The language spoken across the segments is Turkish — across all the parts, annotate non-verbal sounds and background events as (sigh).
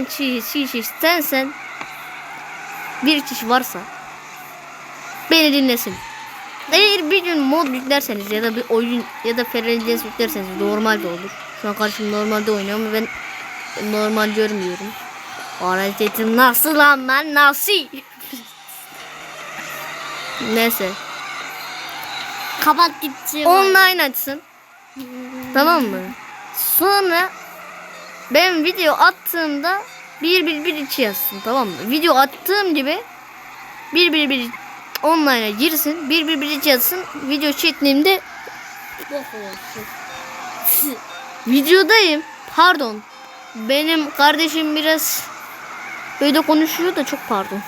kişi, kişi sensen bir kişi varsa beni dinlesin. Eğer bir gün mod yüklerseniz ya da bir oyun ya da Ferrari'de yüklerseniz normal de olur. Şu an karşım normalde oynuyor ama ben normal görmüyorum. Hareketim nasıl lan ben nasıl? (laughs) Neyse. Kapat gitti. Online açsın. tamam mı? Sonra ben video attığımda 1 1 1 2 yazsın tamam mı? Video attığım gibi 1 1 1 online'a girsin. 1 1 1 2 yazsın. Video çektiğimde (laughs) videodayım. Pardon. Benim kardeşim biraz böyle konuşuyor da çok pardon.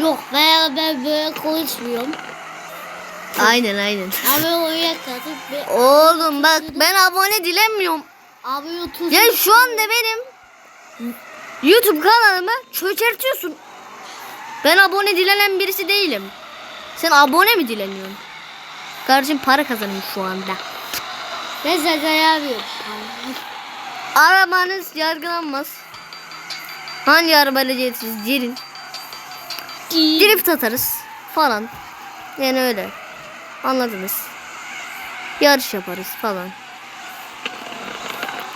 Yok ben, ben böyle konuşmuyorum. Aynen aynen. Abi oraya katıp Oğlum bak ben abone dilemiyorum. Abi otur. Ya şu anda benim YouTube kanalımı çökertiyorsun. Ben abone dilenen birisi değilim. Sen abone mi dileniyorsun? Kardeşim para kazanıyor şu anda. Ben zaten yapıyorum. Arabanız yargılanmaz. Hangi arabayla gelirsiniz gelin. Drift atarız falan. Yani öyle. Anladınız. Yarış yaparız falan.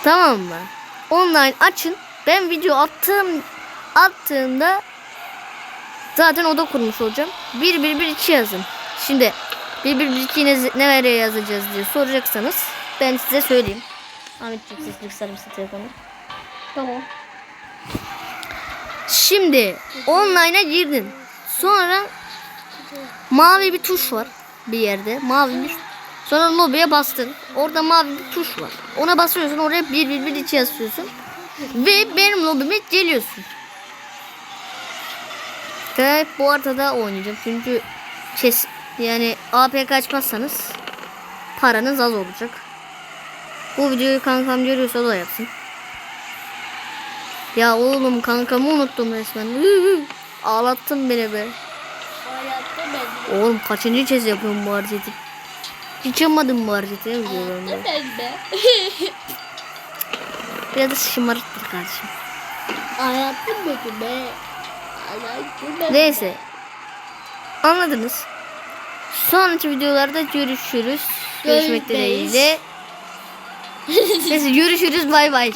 Tamam mı? Online açın. Ben video attığım attığımda zaten oda kurmuş olacağım. 1 1 1 2 yazın. Şimdi 1 1 1 2 ne, ne nereye yazacağız diye soracaksanız ben size söyleyeyim. Ahmetciğim sesini kısar mısın telefonu? Tamam. Şimdi online'a girdin. Sonra mavi bir tuş var bir yerde. Mavi bir Sonra lobiye bastın. Orada mavi bir tuş var. Ona basıyorsun. Oraya bir bir bir içi yazıyorsun. Ve benim lobime geliyorsun. Ve bu arada oynayacağım. Çünkü kes yani APK açmazsanız paranız az olacak. Bu videoyu kankam görüyorsa da yapsın. Ya oğlum kankamı unuttum resmen. Ağlattın beni be. Oğlum kaçıncı kez yapıyorum bu hareketi? Hiç yapmadım bu hareketi. videolarımda. Ben be. (laughs) Biraz da şımarıktır kardeşim. Hayatta ben be. Neyse. Anladınız. Sonraki videolarda görüşürüz. Görüşmek dileğiyle. (laughs) Neyse görüşürüz bay bay.